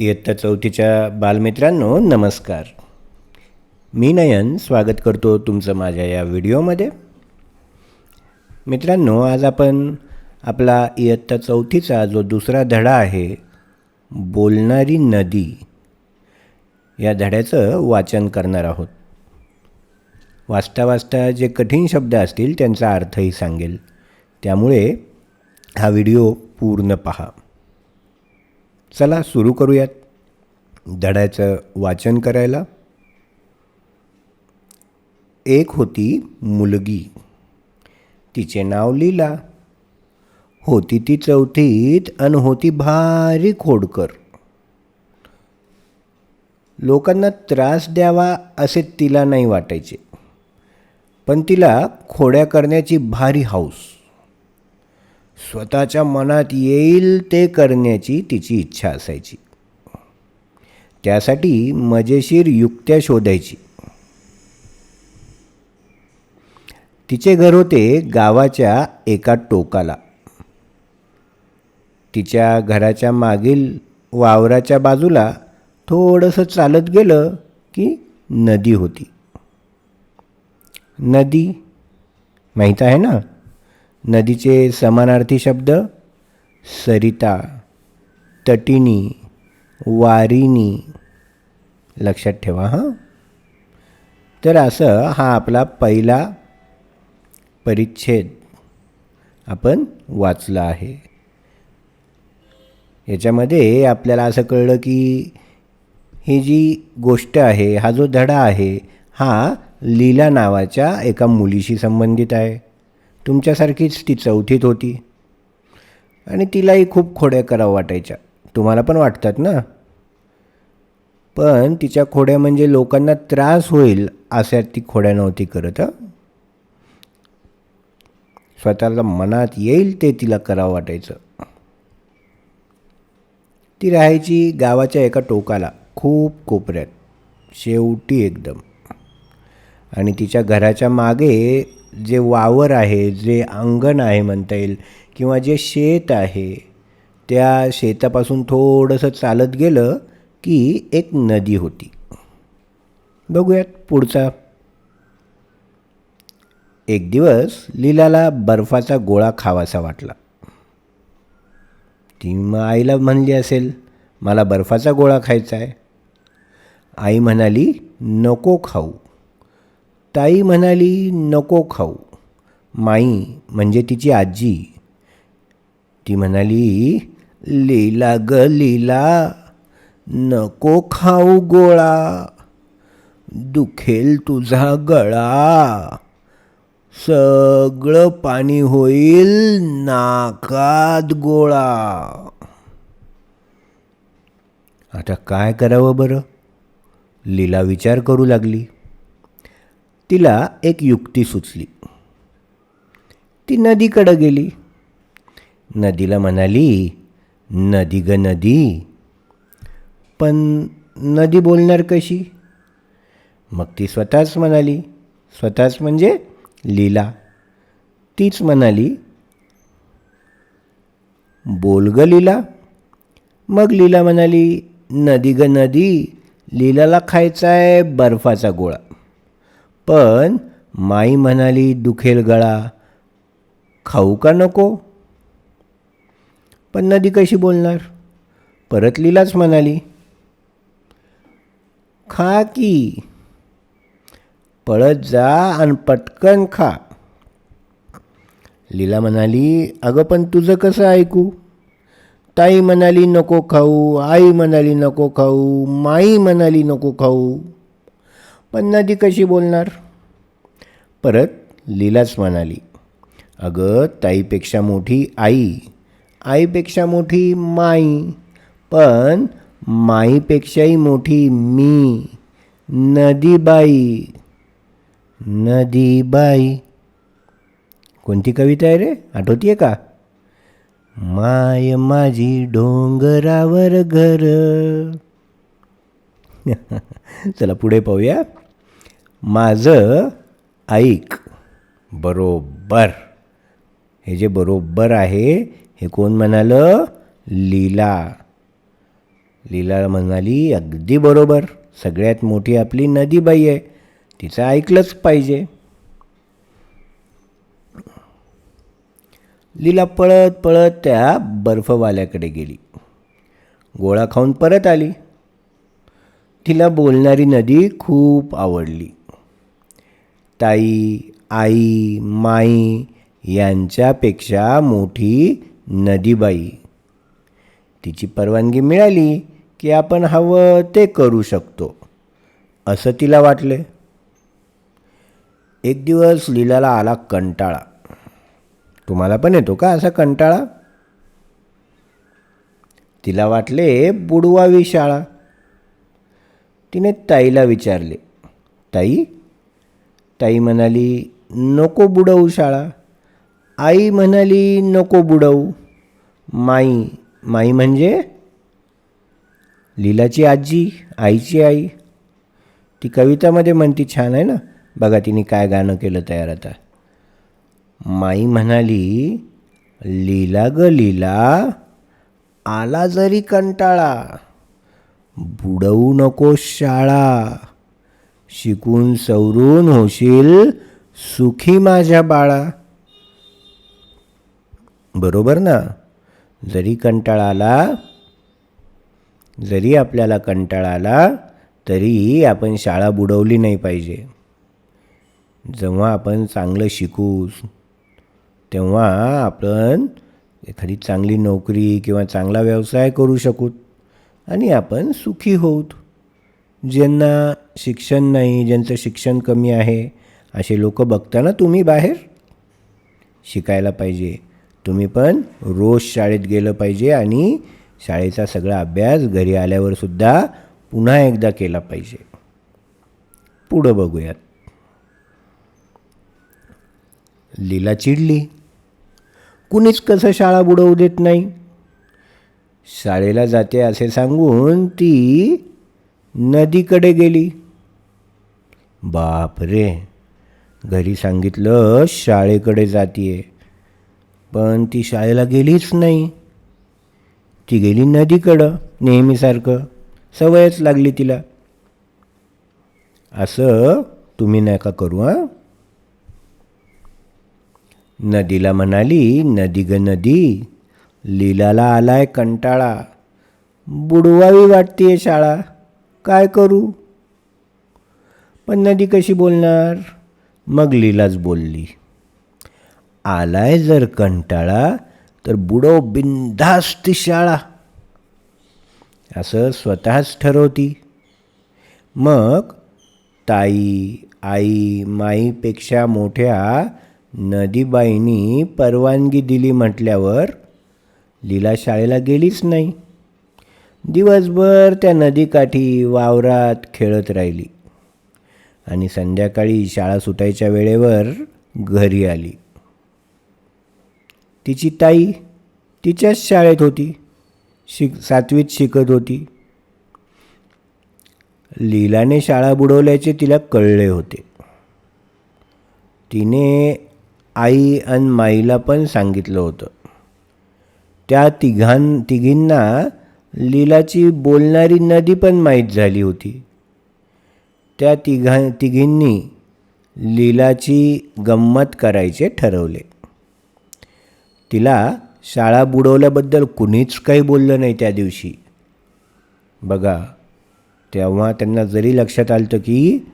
इयत्ता चौथीच्या बालमित्रांनो नमस्कार. मी नयन स्वागत करतो तुमचं माझ्या या व्हिडिओमध्ये. मित्रांनो आज आपण आपला इयत्ता चौथीचा जो दुसरा धडा आहे बोलणारी नदी या धड्याचं वाचन करणार आहोत. वाचता वाचता जे कठीण शब्द असतील त्यांचा अर्थही सांगेल. त्यामुळे हा व्हिडिओ पूर्ण पहा. चला सुरू करूयात. धड्याचं वाचन करायला. एक होती मुलगी. तिचे नाव लीला. होती ती चौथीत अन होती भारी खोडकर. लोकांना त्रास द्यावा असे तिला नाही वाटायचे. पण तिला खोड्या करण्याची भारी हौस स्वतःच्या मनात येईल ते करण्याची तिची इच्छा असायची. त्यासाठी मजेशीर युक्त्या शोधायची. तिचे घर होते गावाच्या एका टोकाला. तिच्या घराच्या मागील वावराच्या बाजूला थोडंसं चालत गेलं की नदी होती. नदी? माहीत आहे ना? नदीचे समानार्थी शब्द सरिता तटिनी वारिनी. लक्षात ठेवा हां. तर असं हा आपला पहिला परिच्छेद आपण वाचला आहे. याच्यामध्ये आपल्याला असं कळलं की ही जी गोष्ट आहे हा जो धडा आहे हा लीला नावाच्या एका मुलीशी संबंधित आहे. तुमच्यासारखीच ती चौथीत होती. आणि तिलाही खूप खोड्या करावं वाटायच्या. तुम्हाला पण वाटतात ना? पण तिच्या खोड्या म्हणजे लोकांना त्रास होईल अशा ती खोड्या नव्हती करत स्वतःला मनात येईल ते तिला करावं वाटायचं. ती राहायची गावाच्या एका टोकाला खूप कोपऱ्यात शेवटी एकदम. आणि तिच्या घराच्या मागे जे वावर आहे जे अंगण आहे म्हणता येईल किंवा जे शेत आहे त्या शेतापासून थोडंसं चालत गेलं की एक नदी होती. बघूयात पुढचा. एक दिवस लीलाला बर्फाचा गोळा खावासा वाटला. ती मग आईला म्हणली असेल मला बर्फाचा गोळा खायचा आहे आई म्हणाली नको खाऊ. ताई म्हणाली नको खाऊ. माई म्हणजे तिची आजी. ती म्हणाली लीला ग लीला नको खाऊ गोळा. दुखेल तुझा गळा. सगळं पाणी होईल नाकात गोळा. आता काय करावं बरं? लीला विचार करू लागली. तिला एक युक्ती सुचली. ती नदीकडं गेली. नदीला म्हणाली नदी ग नदी. पण नदी बोलणार कशी? मग ती स्वतःच म्हणाली स्वतःच म्हणजे लीला. तीच म्हणाली बोल ग लीला. मग लीला म्हणाली नदी ग नदी लीलाला खायचा आहे बर्फाचा गोळा. पण माई म्हणाली दुखेल गळा. खाऊ का नको? पण नदी कशी बोलणार? परत लीलाच म्हणाली खा की. पळत जा आणि पटकन खा. लीला म्हणाली अगं पण तुझं कसं ऐकू? ताई म्हणाली नको खाऊ. आई म्हणाली नको खाऊ. माई म्हणाली नको खाऊ. पण नदी कशी बोलणार? परत लीलाच म्हणाली अगं ताईपेक्षा मोठी आई आईपेक्षा मोठी माई पण माईपेक्षाही मोठी मी नदीबाई नदीबाई. कोणती कविता आहे रे? आठवतीये का? माय माझी डोंगरावर घर चला पुढे पाहूया. माझं ऐक बरोबर. हे जे बरोबर आहे हे कोण म्हणालं? लीला. लीला म्हणाली अगदी बरोबर. सगळ्यात मोठी आपली नदीबाई आहे. तिचं ऐकलंच पाहिजे. लीला पळत पळत त्या बर्फवाल्याकडे गेली. गोळा खाऊन परत आली. तिला बोलणारी नदी खूप आवडली. ताई आई माई यांच्यापेक्षा मोठी नदीबाई. तिची परवानगी मिळाली की आपण हवं ते करू शकतो असं तिला वाटले. एक दिवस लीलाला आला कंटाळा. तुम्हाला पण येतो का असा कंटाळा? तिला वाटले बुडवावी शाळा. तिने ताईला विचारले ताई ताई म्हणाली नको बुडवू शाळा. आई म्हणाली नको बुडवू. माई माई म्हणजे? लीलाची आजी आईची आई. ती कवितामध्ये म्हणती छान आहे ना. बघा तिने काय गाणं केलं तयार आता. माई म्हणाली लीला ग लीला आला जरी कंटाळा. बुडवू नको शाळा. शिकून सवरून होशील सुखी माझ्या बाळा. बरोबर ना? जरी कंटाळा आला जरी आपल्याला कंटाळा आला तरी आपण शाळा बुडवली नाही पाहिजे. जेव्हा आपण चांगलं शिकू तेव्हा आपण एखादी चांगली नोकरी किंवा चांगला व्यवसाय करू शकू. आणि आपण सुखी होऊत. ज्यांना शिक्षण नाही ज्यांचं शिक्षण कमी आहे असे लोक बघताना तुम्ही बाहेर शिकायला पाहिजे. तुम्ही पण रोज शाळेत गेलं पाहिजे आणि शाळेचा सगळा अभ्यास घरी आल्यावरसुद्धा पुन्हा एकदा केला पाहिजे. पुढं बघूयात. लीला चिडली. कुणीच कसं शाळा बुडवू देत नाही. शाळेला जाते असे सांगून ती नदीकडे गेली. बाप रे घरी सांगितलं शाळेकडे जातीये. पण ती शाळेला गेलीच नाही. ती गेली नदीकडं नेहमीसारखं. सवयच लागली तिला. असं तुम्ही नका करू हां? नदीला म्हणाली नदी ग नदी लीलाला आलाय कंटाळा. बुडवावी वाटतीये शाळा. काय करू? पण नदी कशी बोलणार? मग लीलाच बोलली. आलाय जर कंटाळा तर बुडव बिनधास्त शाळा. असं स्वतःच ठरवती. मग ताई आई माईपेक्षा मोठ्या नदीबाईंनी परवानगी दिली म्हटल्यावर लीला शाळेला गेलीच नाही. दिवसभर त्या नदीकाठी वावरात खेळत राहिली. आणि संध्याकाळी शाळा सुटायच्या वेळेवर घरी आली. तिची ताई तिच्याच शाळेत होती. शिक सातवीत शिकत होती. लीलाने शाळा बुडवल्याचे तिला कळले होते. तिने आई आणि माईला पण सांगितलं होतं. त्या तिघां तिघींना लीलाची बोलणारी नदी पण माहीत झाली होती. त्या तिघा तिघींनी लीलाची गंमत करायचे ठरवले. तिला शाळा बुडवल्याबद्दल कुणीच काही बोललं नाही त्या दिवशी. बघा तेव्हा त्यांना जरी लक्षात आलं होतं की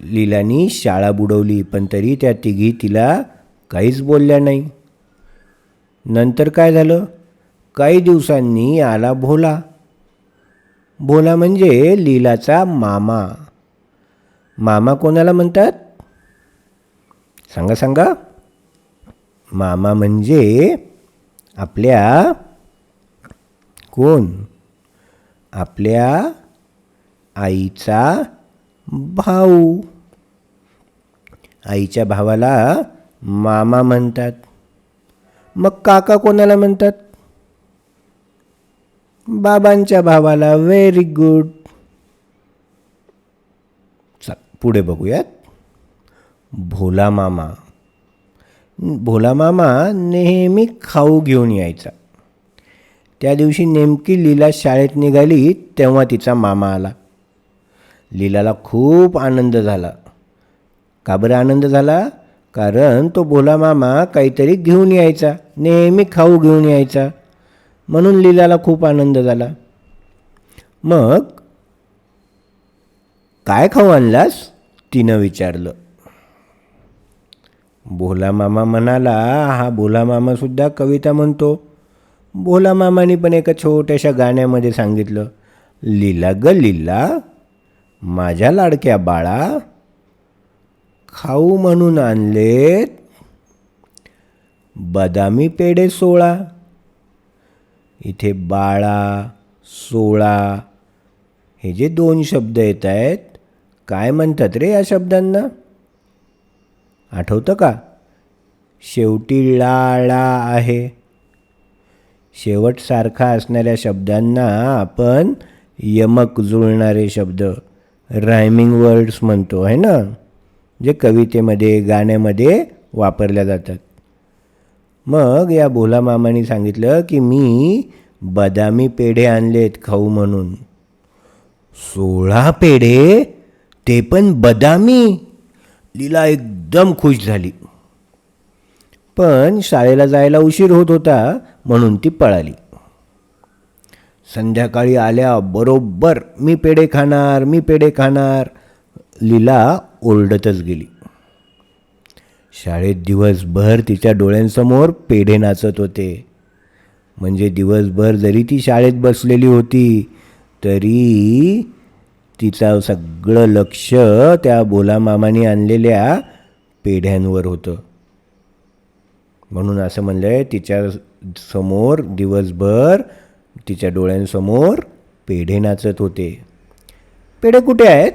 लीलानी शाळा बुडवली पण तरी त्या तिघी तिला काहीच बोलल्या नाही. नंतर काय झालं? काही दिवसांनी आला भोला. भोला म्हणजे लीलाचा मामा. मामा कोणाला म्हणतात? सांगा सांगा. मामा म्हणजे आपल्या कोण? आपल्या आईचा भाऊ. आईच्या भावाला मामा म्हणतात. मग काका कोणाला म्हणतात? बाबांच्या भावाला व्हेरी गुड चा पुढे बघूयात. भोला मामा. भोला मामा नेहमी खाऊ घेऊन यायचा. त्या दिवशी नेमकी लीला शाळेत निघाली तेव्हा तिचा मामा आला. लीलाला खूप आनंद झाला. का बरं आनंद झाला? कारण तो भोला मामा काहीतरी घेऊन यायचा नेहमी खाऊ घेऊन यायचा. म्हणून लीलाला खूप आनंद झाला. मग काय खाऊ आणलास? तिनं विचारलं. भोला मामा म्हणाला हा भोला मामासुद्धा कविता म्हणतो. भोला मामाने पण एका छोट्याशा गाण्यामध्ये सांगितलं लीला ग लीला माझ्या लाडक्या बाळा खाऊ म्हणून आणलेत बदामी पेढे सोळा इथे बाळा सोळा हे जे दोन शब्द येत आहेत काय म्हणतात रे या शब्दांना? आठवतं का? शेवटी लाळा आहे. शेवटसारखा असणाऱ्या शब्दांना आपण यमक जुळणारे शब्द रायमिंग वर्ड्स म्हणतो आहे ना? जे कवितेमध्ये गाण्यामध्ये वापरल्या जातात. मग या भोला मामाने सांगितलं की मी बदामी पेढे आणलेत खाऊ म्हणून. सोळा पेढे ते पण बदामी. लीला एकदम खुश झाली. पण शाळेला जायला उशीर होत होता म्हणून ती पळाली. संध्याकाळी आल्या बरोबर मी पेढे खाणार मी पेढे खाणार. लीला ओरडतच गेली. शाळेत दिवसभर तिच्या डोळ्यांसमोर पेढे नाचत होते. म्हणजे दिवसभर जरी ती शाळेत बसलेली होती तरी तिचा सगळं लक्ष त्या बोला मामाने आणलेल्या पेढ्यांवर होतं. म्हणून असं म्हणलं आहे तिच्या समोर दिवसभर तिच्या डोळ्यांसमोर पेढे नाचत होते. पेढे कुठे आहेत?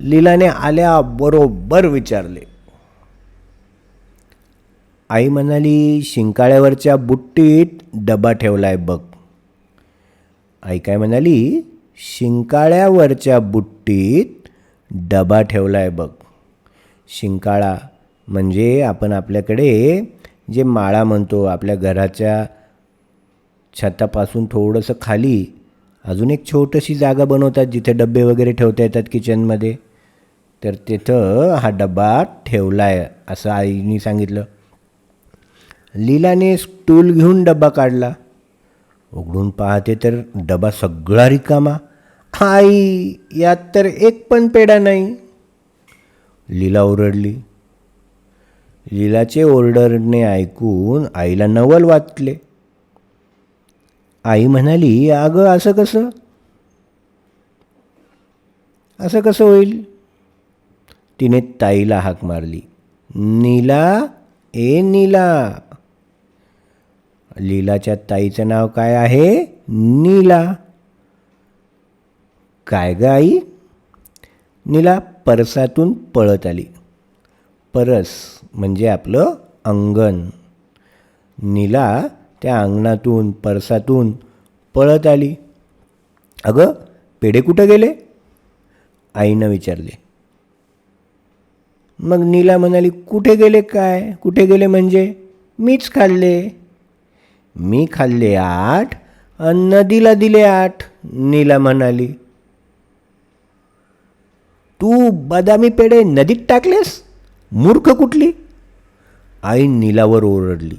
लीलाने आल्या बरोबर विचारले. आई म्हणाली शिंकाळ्यावरच्या बुट्टीत डबा ठेवलाय बघ. आई काय म्हणाली शिंकाळ्यावरच्या बुट्टीत डबा ठेवलाय बघ. शिंकाळा म्हणजे आपण आपल्याकडे जे माळा म्हणतो आपल्या घराच्या छतापासून थोडंसं खाली अजून एक छोटीशी जागा बनवतात जिथे डबे वगैरे ठेवता येतात किचनमध्ये तर तिथं हा डबा ठेवला आहे असं आईने सांगितलं. लीलाने स्टूल घेऊन डबा काढला. उघडून पाहते तर डबा सगळा रिकामा. आई यात तर एक पण पेढा नाही. लीला ओरडली. लीलाचे ओरडरने ऐकून आईला नवल वाटले. आई म्हणाली अगं असं कसं? असं कसं होईल? तिने ताईला हाक मारली. नीला ए नीला. लीलाच्या ताईचं नाव काय आहे? नीला. काय ग आई? नीला परसातून पळत आली. परस म्हणजे आपलं अंगण. नीला त्या अंगणातून परसातून पळत आली. अगं पेढे कुठं गेले? आईनं विचारले. मग नीला म्हणाली कुठे गेले काय? कुठे गेले म्हणजे? मीच खाल्ले. मी खाल्ले आठ आणि नदीला दिले आठ नीला म्हणाली. तू बदामी पेढे नदीत टाकलेस? मूर्ख कुठली? आई नीलावर ओरडली.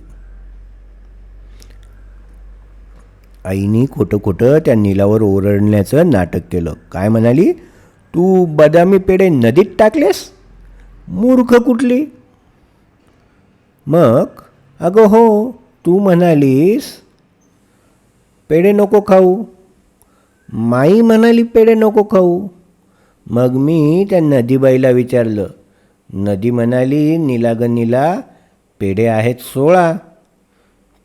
आईनी खोटं खोटं त्या नीलावर ओरडण्याचं नाटक केलं. काय म्हणाली? तू बदामी पेढे नदीत टाकलेस? मूर्ख कुठली? मग? अगं हो तू म्हणालीस पेढे नको खाऊ. माई म्हणाली पेढे नको खाऊ. मग मी त्या नदीबाईला विचारलं नदी म्हणाली नीला ग पेढे आहेत सोळा.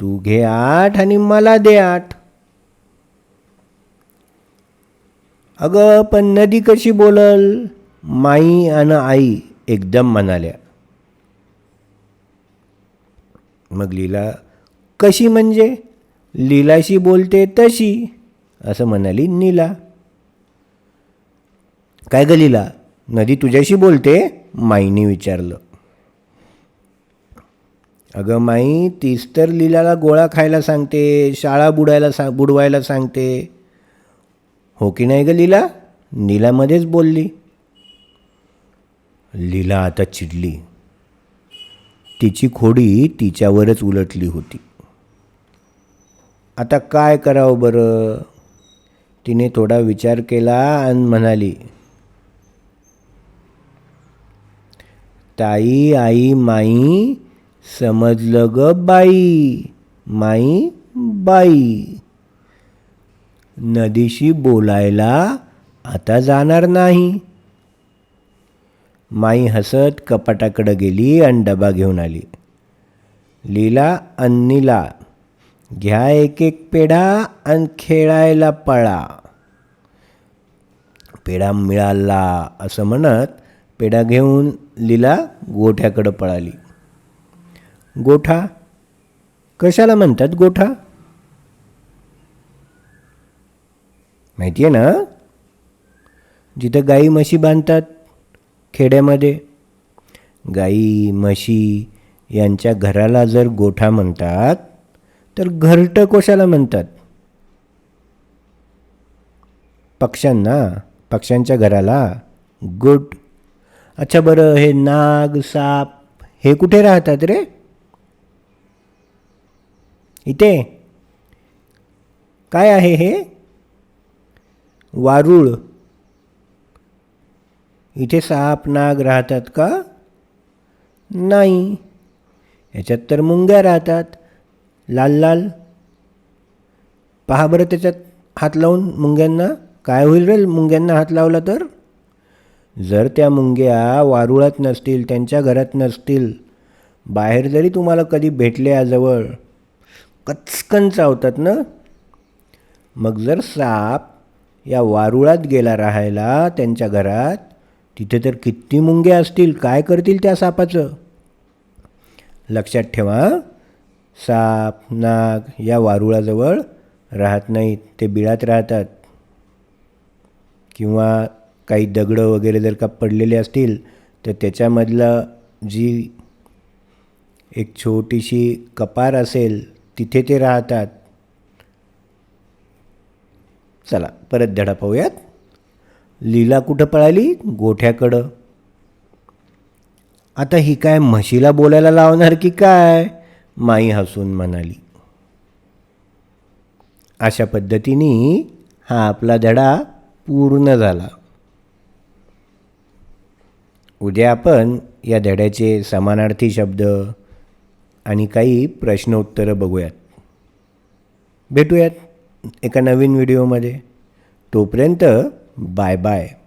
तू घे आठ आणि मला दे आठ. अगं पण नदी कशी बोलल? माई आणि आई. एकदम म्हणाल्या. मग लीला कशी म्हणजे? लीलाशी बोलते तशी असं म्हणाली नीला. काय ग लीला? नदी तुझ्याशी बोलते? माईने विचारलं. अगं माई तीच तर लीलाला गोळा खायला सांगते शाळा बुडायला सा बुडवायला सांगते. हो की नाही ग लीला? नीलामध्येच बोलली. लीला आता चिडली. तिची खोडी तिच्यावरच उलटली होती. आता काय करावं बरं? तिने थोडा विचार केला आणि म्हणाली ताई आई माई समजलं ग बाई माई बाई. नदीशी बोलायला आता जाणार नाही. माई हसत कपाटाकडं गेली आणि डबा घेऊन आली. लीला अन्नीला घ्या एक एक पेढा आणि खेळायला पळा. पेढा मिळाला असं म्हणत पेढा घेऊन लीला गोठ्याकडं पळाली. गोठा? कशाला म्हणतात गोठा? माहिती आहे ना? जिथं गाई म्हशी बांधतात खेड्यामध्ये. गाई म्हशी यांच्या घराला जर गोठा म्हणतात तर घरटं कोशाला म्हणतात? पक्ष्यांना पक्ष्यांच्या घराला गुट अच्छा बरं हे नाग साप हे कुठे राहतात रे? इथे. काय आहे हे? वारुळ. इथे साप नाग राहतात का? नाही. याच्यात तर मुंग्या राहतात. लाल लाल. पहा बरं त्याच्यात हात लावून मुंग्यांना. काय होईल रे मुंग्यांना हात लावला तर? जर त्या मुंग्या वारुळात नसतील त्यांच्या घरात नसतील बाहेर जरी तुम्हाला कधी भेटल्या जवळ कचकन चावतात ना? मग जर साप या वारुळात गेला राहायला त्यांच्या घरात तिथे तर किती मुंग्या असतील काय करतील त्या सापाचं? लक्षात ठेवा साप नाग या वारुळाजवळ राहत नाहीत ते बिळात राहतात. किंवा काही दगडं वगैरे जर का पडलेले असतील तर त्याच्यामधलं जी एक छोटीशी कपार असेल तिथे ते राहतात. चला परत धडा पाहूयात. लीला कुठं पळाली? गोठ्याकडं. आता ही काय म्हशीला बोलायला लावणार की काय? माई हसून म्हणाली. अशा पद्धतीने हा आपला धडा पूर्ण झाला. उद्या आपण या धड्याचे समानार्थी शब्द आणि काही प्रश्नोत्तरं बघूयात. भेटूयात एका नवीन व्हिडिओमध्ये. तोपर्यंत Bye bye.